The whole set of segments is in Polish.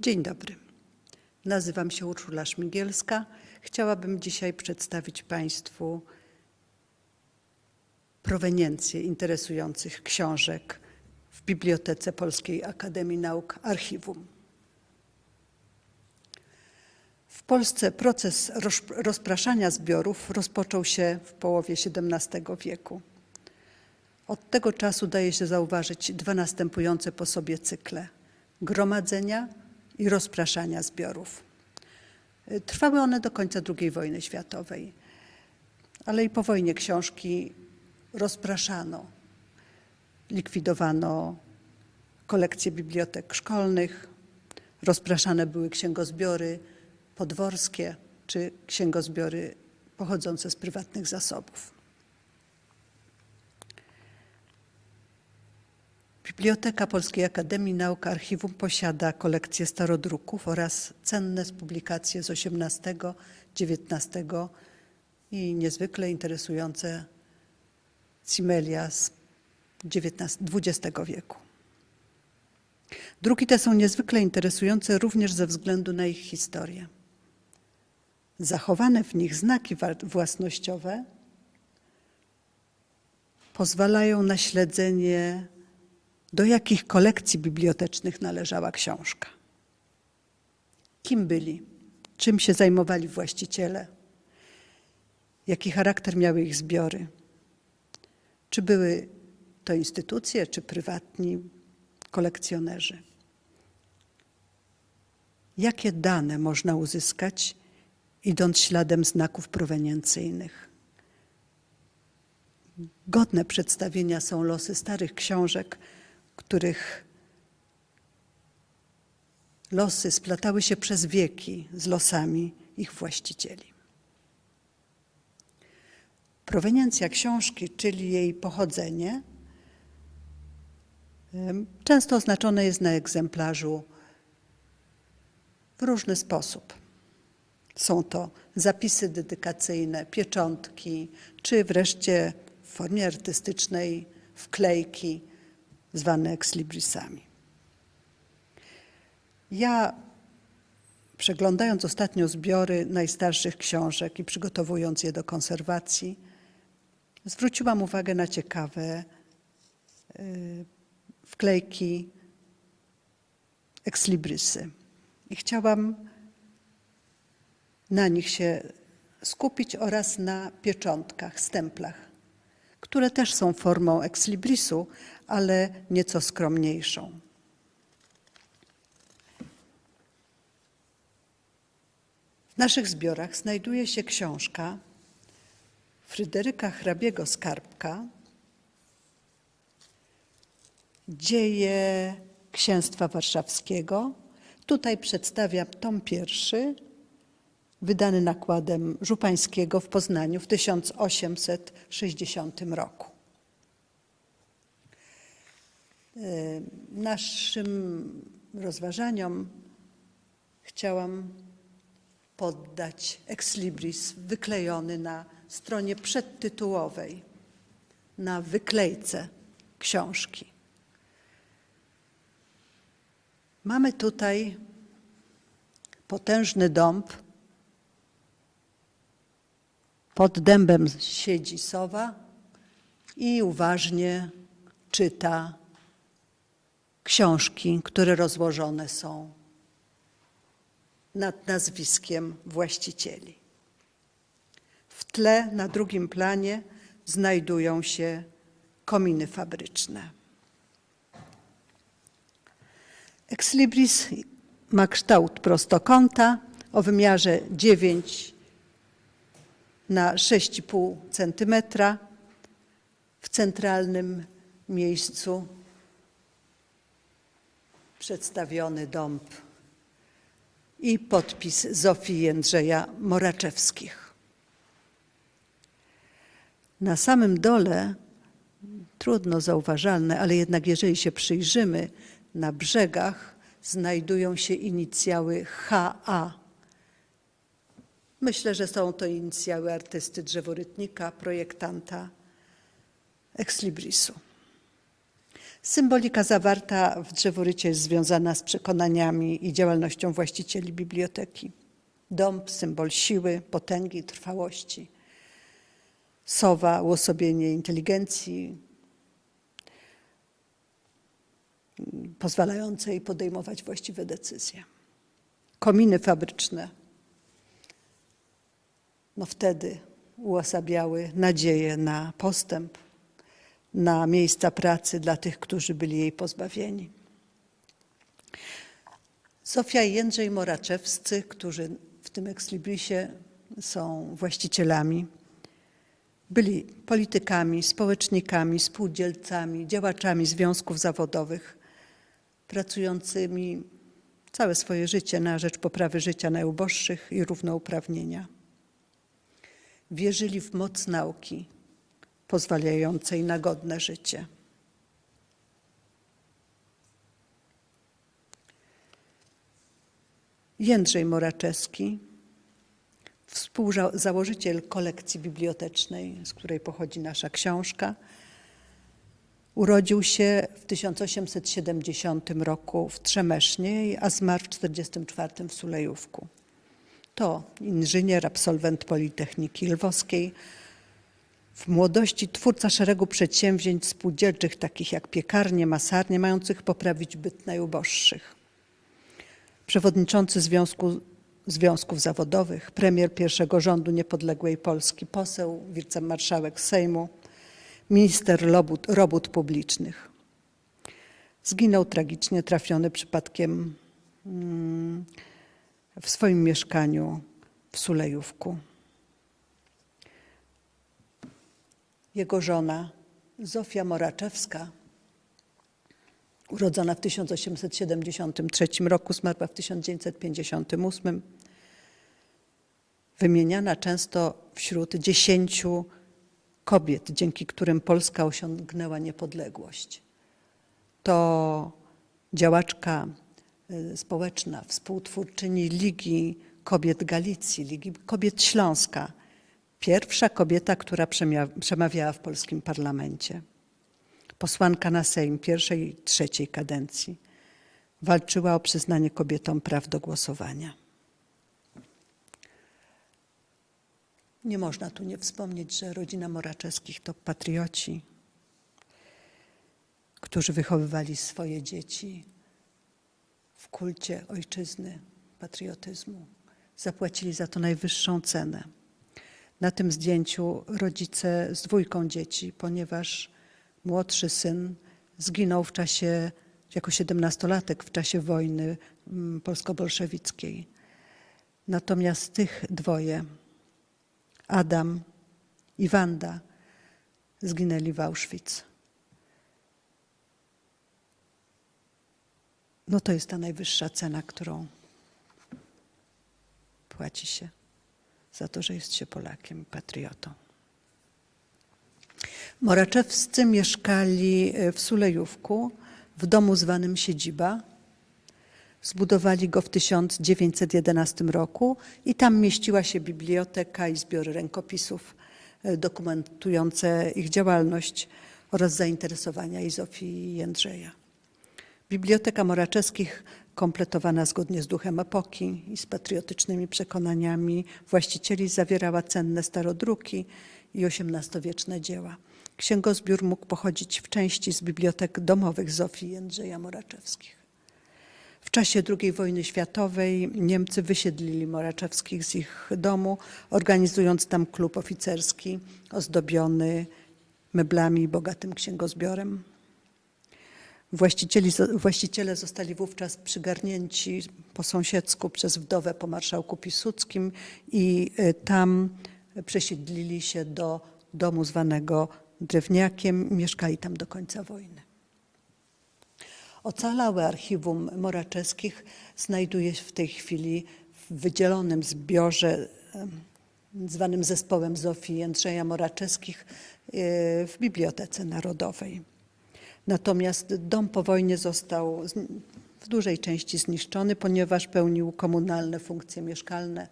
Dzień dobry. Nazywam się Urszula Szmigielska. Chciałabym dzisiaj przedstawić Państwu proweniencję interesujących książek w Bibliotece Polskiej Akademii Nauk Archiwum. W Polsce proces roz- rozpraszania zbiorów rozpoczął się w połowie XVII wieku. Od tego czasu daje się zauważyć dwa następujące po sobie cykle gromadzenia i rozpraszania zbiorów. Y, Trwały one do końca II wojny światowej, ale i po wojnie książki rozpraszano. Likwidowano kolekcje bibliotek szkolnych, rozpraszane były księgozbiory podworskie czy księgozbiory pochodzące z prywatnych zasobów. Biblioteka Polskiej Akademii Nauk Archiwum posiada kolekcję starodruków oraz cenne publikacje z XVIII, XIX i niezwykle interesujące cimelia z XX wieku. Druki te są niezwykle interesujące również ze względu na ich historię. Zachowane w nich znaki własnościowe pozwalają na śledzenie do jakich kolekcji bibliotecznych należała książka. Kim byli, czym się zajmowali właściciele, jaki charakter miały ich zbiory, czy były to instytucje, czy prywatni kolekcjonerzy. Jakie dane można uzyskać, idąc śladem znaków proweniencyjnych? Godne przedstawienia są losy starych książek, których losy splatały się przez wieki z losami ich właścicieli. Proweniencja książki, czyli jej pochodzenie, często oznaczone jest na egzemplarzu w różny sposób. Są to zapisy dedykacyjne, pieczątki, czy wreszcie w formie artystycznej wklejki zwane ekslibrisami. Ja, przeglądając ostatnio zbiory najstarszych książek i przygotowując je do konserwacji, zwróciłam uwagę na ciekawe y, wklejki ekslibrisy. I chciałam na nich się skupić oraz na pieczątkach, stemplach, które też są formą ekslibrisu, ale nieco skromniejszą. W naszych zbiorach znajduje się książka Fryderyka Hrabiego Skarbka Dzieje Księstwa Warszawskiego. Tutaj przedstawiam tom pierwszy, wydany nakładem Żupańskiego w Poznaniu w 1860 roku. Naszym rozważaniom chciałam poddać ekslibris wyklejony na stronie przedtytułowej, na wyklejce książki. Mamy tutaj potężny dąb. Pod dębem siedzi sowa i uważnie czyta książki, które rozłożone są nad nazwiskiem właścicieli. W tle na drugim planie znajdują się kominy fabryczne. Ekslibris ma kształt prostokąta o wymiarze 9 na 6,5 cm. W centralnym miejscu przedstawiony dąb i podpis Zofii Jędrzeja Moraczewskich. Na samym dole, trudno zauważalne, ale jednak jeżeli się przyjrzymy, na brzegach znajdują się inicjały HA. Myślę, że są to inicjały artysty drzeworytnika, projektanta Exlibrisu. Symbolika zawarta w drzeworycie jest związana z przekonaniami i działalnością właścicieli biblioteki. Dąb, symbol siły, potęgi, trwałości. Sowa, uosobienie inteligencji, pozwalające jej podejmować właściwe decyzje. Kominy fabryczne, no wtedy uosabiały nadzieję na postęp, na miejsca pracy dla tych, którzy byli jej pozbawieni. Zofia i Jędrzej Moraczewscy, którzy w tym ekslibrisie są właścicielami, byli politykami, społecznikami, spółdzielcami, działaczami związków zawodowych, pracującymi całe swoje życie na rzecz poprawy życia najuboższych i równouprawnienia. Wierzyli w moc nauki pozwalającej na godne życie. Jędrzej Moraczewski, współzałożyciel kolekcji bibliotecznej, z której pochodzi nasza książka, urodził się w 1870 roku w Trzemesznie, a zmarł w 1944 w Sulejówku. To inżynier, absolwent Politechniki Lwowskiej, w młodości twórca szeregu przedsięwzięć spółdzielczych, takich jak piekarnie, masarnie, mających poprawić byt najuboższych. Przewodniczący Związku, Związków Zawodowych, premier pierwszego rządu niepodległej Polski, poseł, wicemarszałek Sejmu, minister robót, robót publicznych. Zginął tragicznie, trafiony przypadkiem mm, w swoim mieszkaniu w Sulejówku. Jego żona Zofia Moraczewska, urodzona w 1873 roku, zmarła w 1958, wymieniana często wśród dziesięciu kobiet, dzięki którym Polska osiągnęła niepodległość. To działaczka y, społeczna, współtwórczyni Ligi Kobiet Galicji, Ligi Kobiet Śląska, Pierwsza kobieta, która przemawiała w polskim parlamencie. Posłanka na Sejm pierwszej i trzeciej kadencji. Walczyła o przyznanie kobietom praw do głosowania. Nie można tu nie wspomnieć, że rodzina Moraczewskich to patrioci, którzy wychowywali swoje dzieci w kulcie ojczyzny, patriotyzmu. Zapłacili za to najwyższą cenę na tym zdjęciu rodzice z dwójką dzieci, ponieważ młodszy syn zginął w czasie, jako siedemnastolatek w czasie wojny mm, polsko-bolszewickiej. Natomiast tych dwoje, Adam i Wanda, zginęli w Auschwitz. No to jest ta najwyższa cena, którą płaci się za to, że jest się Polakiem, patriotą. Moraczewscy mieszkali e, w Sulejówku, w domu zwanym Siedziba. Zbudowali go w 1911 roku i tam mieściła się biblioteka i zbiory rękopisów e, dokumentujące ich działalność oraz zainteresowania i Zofii i Jędrzeja. Biblioteka Moraczewskich kompletowana zgodnie z duchem epoki i z patriotycznymi przekonaniami właścicieli, zawierała cenne starodruki i XVIII-wieczne dzieła. Księgozbiór mógł pochodzić w części z bibliotek domowych Zofii Jędrzeja Moraczewskich. W czasie II wojny światowej Niemcy wysiedlili Moraczewskich z ich domu, organizując tam klub oficerski ozdobiony meblami i bogatym księgozbiorem. Właścicieli, właściciele zostali wówczas przygarnięci po sąsiedzku przez wdowę po marszałku Piłsudskim i e, tam przesiedlili się do domu zwanego Drewniakiem. Mieszkali tam do końca wojny. Ocalałe archiwum Moraczewskich znajduje się w tej chwili w wydzielonym zbiorze zwanym Zespołem Zofii Jędrzeja Moraczewskich e, w Bibliotece Narodowej. Natomiast dom po wojnie został w dużej części zniszczony, ponieważ pełnił komunalne funkcje mieszkalne.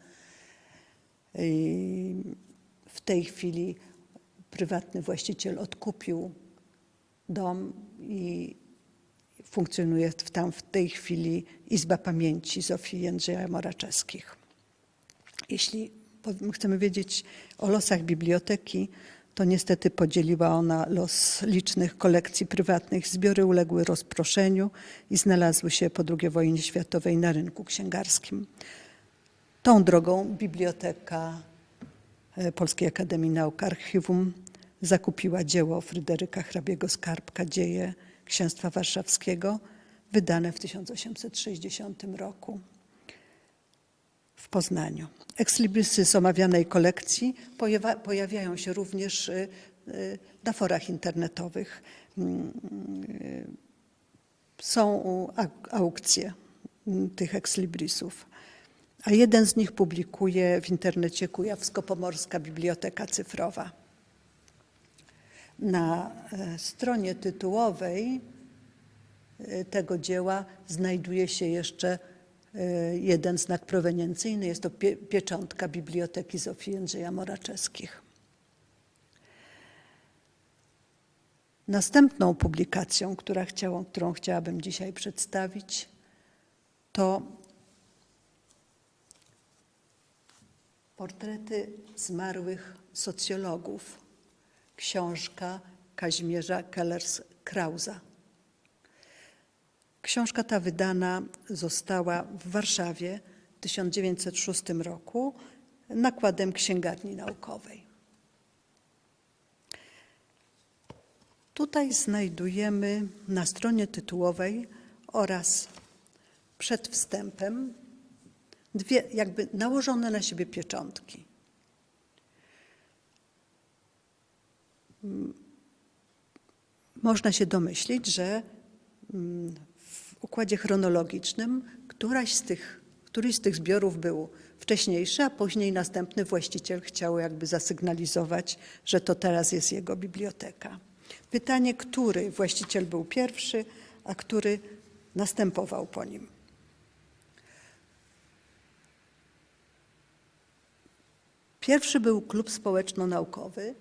W tej chwili prywatny właściciel odkupił dom i funkcjonuje tam w tej chwili Izba Pamięci Zofii Jędrzeja Moraczewskich. Jeśli chcemy wiedzieć o losach biblioteki, to niestety podzieliła ona los licznych kolekcji prywatnych. Zbiory uległy rozproszeniu i znalazły się po II wojnie światowej na rynku księgarskim. Tą drogą biblioteka e, Polskiej Akademii Nauk Archiwum zakupiła dzieło Fryderyka Hrabiego Skarbka Dzieje Księstwa Warszawskiego, wydane w 1860 roku w Poznaniu. Ekslibrisy z omawianej kolekcji pojawiają się również y, y, na forach internetowych. Mm, y, Są au- aukcje mm, tych ekslibrisów. A jeden z nich publikuje w internecie Kujawsko-Pomorska Biblioteka Cyfrowa. Na e, stronie tytułowej tego dzieła znajduje się jeszcze jeden znak proweniencyjny. Jest to pie, pieczątka Biblioteki Zofii Jędrzeja Moraczewskich. Następną publikacją, która chciałam, którą chciałabym dzisiaj przedstawić, to portrety zmarłych socjologów. Książka Kazimierza Kellers-Krausa. Książka ta wydana została w Warszawie w 1906 roku nakładem księgarni naukowej. Tutaj znajdujemy na stronie tytułowej oraz przed wstępem dwie jakby nałożone na siebie pieczątki. Można się domyślić, że mm, układzie chronologicznym któraś z tych, któryś z tych zbiorów był wcześniejszy, a później następny właściciel chciał jakby zasygnalizować, że to teraz jest jego biblioteka. Pytanie, który właściciel był pierwszy, a który następował po nim. Pierwszy był klub społeczno-naukowy,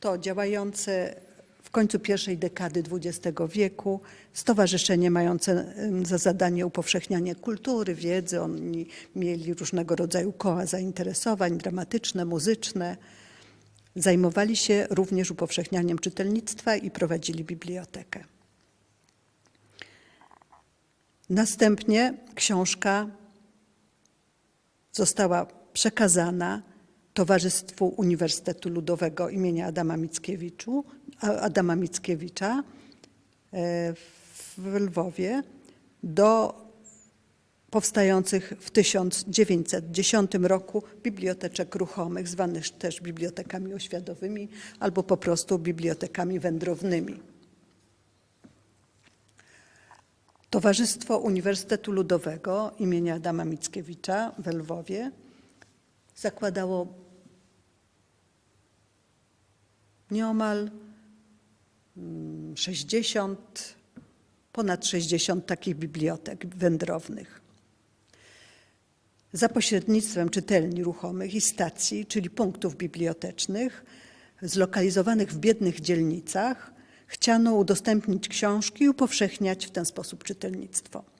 to działające w końcu pierwszej dekady XX wieku stowarzyszenie mające za zadanie upowszechnianie kultury, wiedzy. Oni mieli różnego rodzaju koła zainteresowań dramatyczne, muzyczne. Zajmowali się również upowszechnianiem czytelnictwa i prowadzili bibliotekę. Następnie książka została przekazana Towarzystwu Uniwersytetu Ludowego imienia Adama, Mickiewiczu, Adama Mickiewicza e, w Lwowie do powstających w 1910 roku biblioteczek ruchomych, zwanych też bibliotekami oświatowymi albo po prostu bibliotekami wędrownymi. Towarzystwo Uniwersytetu Ludowego imienia Adama Mickiewicza w Lwowie zakładało nieomal mm, 60, ponad 60 takich bibliotek wędrownych. Za pośrednictwem czytelni ruchomych i stacji, czyli punktów bibliotecznych, zlokalizowanych w biednych dzielnicach, chciano udostępnić książki i upowszechniać w ten sposób czytelnictwo.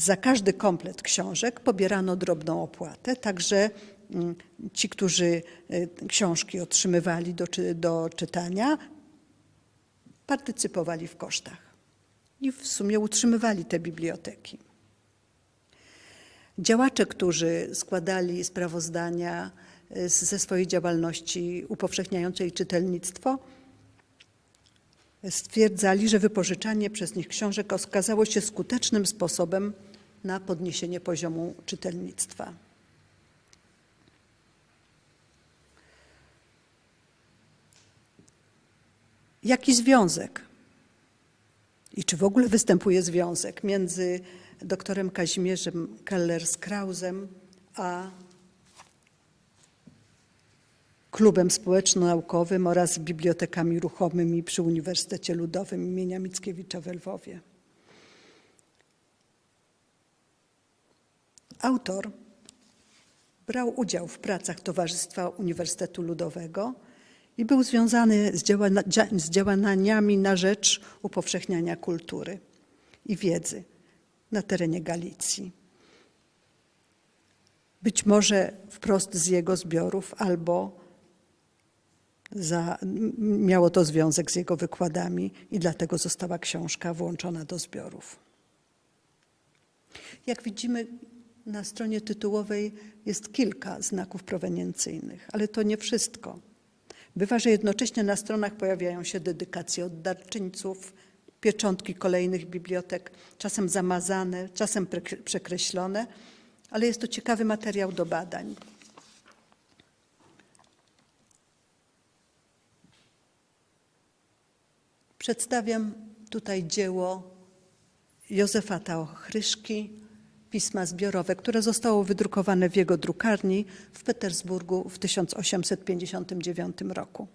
Za każdy komplet książek pobierano drobną opłatę, także mm, ci, którzy y, książki otrzymywali do, do czytania, partycypowali w kosztach i w sumie utrzymywali te biblioteki. Działacze, którzy składali sprawozdania y, ze swojej działalności upowszechniającej czytelnictwo, stwierdzali, że wypożyczanie przez nich książek okazało się skutecznym sposobem na podniesienie poziomu czytelnictwa. Jaki związek i czy w ogóle występuje związek między doktorem Kazimierzem Kellers-Krausem a klubem społeczno-naukowym oraz bibliotekami ruchomymi przy Uniwersytecie Ludowym imienia Mickiewicza w Lwowie. Autor brał udział w pracach Towarzystwa Uniwersytetu Ludowego i był związany z, z działaniami na rzecz upowszechniania kultury i wiedzy na terenie Galicji. Być może wprost z jego zbiorów, albo za, miało to związek z jego wykładami i dlatego została książka włączona do zbiorów. Jak widzimy, na stronie tytułowej jest kilka znaków proweniencyjnych, ale to nie wszystko. Bywa, że jednocześnie na stronach pojawiają się dedykacje od darczyńców, pieczątki kolejnych bibliotek, czasem zamazane, czasem przekreślone, ale jest to ciekawy materiał do badań. Przedstawiam tutaj dzieło Józefata Ochryszki, pisma zbiorowe, które zostało wydrukowane w jego drukarni w Petersburgu w 1859 roku.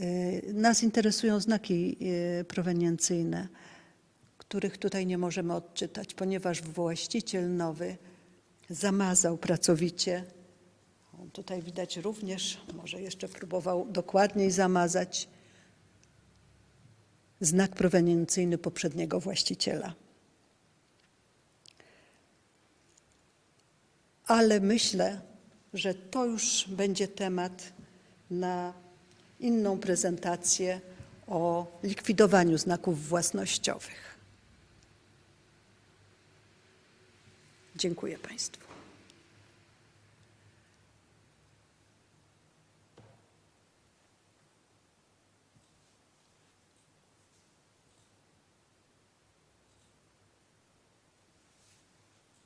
E, Nas interesują znaki e, proweniencyjne, których tutaj nie możemy odczytać, ponieważ właściciel nowy zamazał pracowicie. Tutaj widać również, może jeszcze próbował dokładniej zamazać znak proweniencyjny poprzedniego właściciela. Ale myślę, że to już będzie temat na inną prezentację o likwidowaniu znaków własnościowych. Dziękuję Państwu.